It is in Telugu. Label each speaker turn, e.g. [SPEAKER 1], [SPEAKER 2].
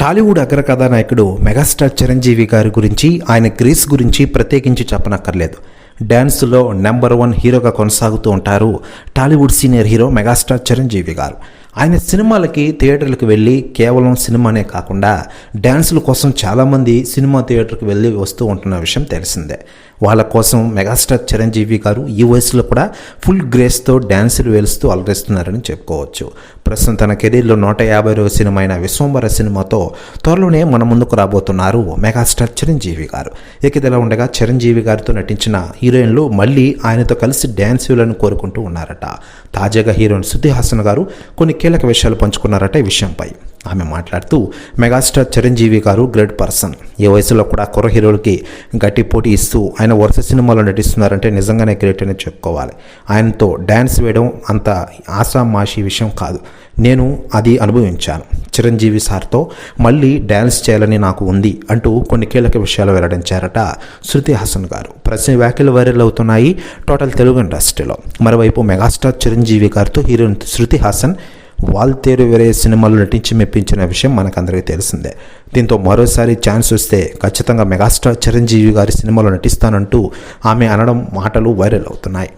[SPEAKER 1] టాలీవుడ్ అగ్ర కథానాయకుడు మెగాస్టార్ చిరంజీవి గారి గురించి ఆయన గ్రేస్ గురించి ప్రత్యేకించి చెప్పనక్కర్లేదు. డ్యాన్స్లో నెంబర్ వన్ హీరోగా కొనసాగుతూ ఉంటారు Tollywood senior hero megastar Chiranjeevi garu. ఆయన సినిమాలకి థియేటర్లకు వెళ్ళి కేవలం సినిమానే కాకుండా డ్యాన్సుల కోసం చాలామంది సినిమా థియేటర్కి వెళ్ళి వస్తూ ఉంటున్న విషయం తెలిసిందే. వాళ్ళ కోసం మెగాస్టార్ చిరంజీవి గారు ఈ వయసులో కూడా ఫుల్ గ్రేస్తో డ్యాన్సులు వేలుస్తూ అలరిస్తున్నారని చెప్పుకోవచ్చు. ప్రస్తుతం తన కెరీర్లో నూట యాభై సినిమా అయిన విశ్వంబర సినిమాతో త్వరలోనే మన ముందుకు రాబోతున్నారు మెగాస్టార్ చిరంజీవి గారు. ఇక ఉండగా చిరంజీవి గారితో నటించిన హీరోయిన్లు మళ్ళీ ఆయనతో కలిసి డ్యాన్స్ వేయాలని కోరుకుంటూ ఉన్నారట. తాజాగా హీరోయిన్ శృతి హాసన్ గారు కొన్ని కీలక విషయాలు పంచుకున్నారట ఈ విషయంపై. ఆమె మాట్లాడుతూ మెగాస్టార్ చిరంజీవి గారు గ్రేట్ పర్సన్. ఏ వయసులో కూడా కుర్ర హీరోలకి గట్టి పోటీ ఇస్తూ ఆయన వరుస సినిమాలో నటిస్తున్నారంటే నిజంగానే గ్రేట్ అని చెప్పుకోవాలి. ఆయనతో డ్యాన్స్ వేయడం అంత ఆషామాషి విషయం కాదు. నేను అది అనుభవించాను. చిరంజీవి సార్తో మళ్ళీ డ్యాన్స్ చేయాలని నాకు ఉంది అంటూ కొన్ని కీలక విషయాలు వెల్లడించారట శృతి హాసన్ గారు. ప్రశ్న వ్యాఖ్యలు వైరల్ అవుతున్నాయి టోటల్ తెలుగు ఇండస్ట్రీలో. మరోవైపు మెగాస్టార్ చిరంజీవి గారితో హీరోయిన్ శృతి హాసన్ వాల్తేరు వేరే సినిమాలు నటించి మెప్పించిన విషయం మనకందరికీ తెలిసిందే. దీంతో మరోసారి ఛాన్స్ వస్తే ఖచ్చితంగా మెగాస్టార్ చిరంజీవి గారి సినిమాలో నటిస్తానంటూ ఆమె అనడం మాటలు వైరల్ అవుతున్నాయి.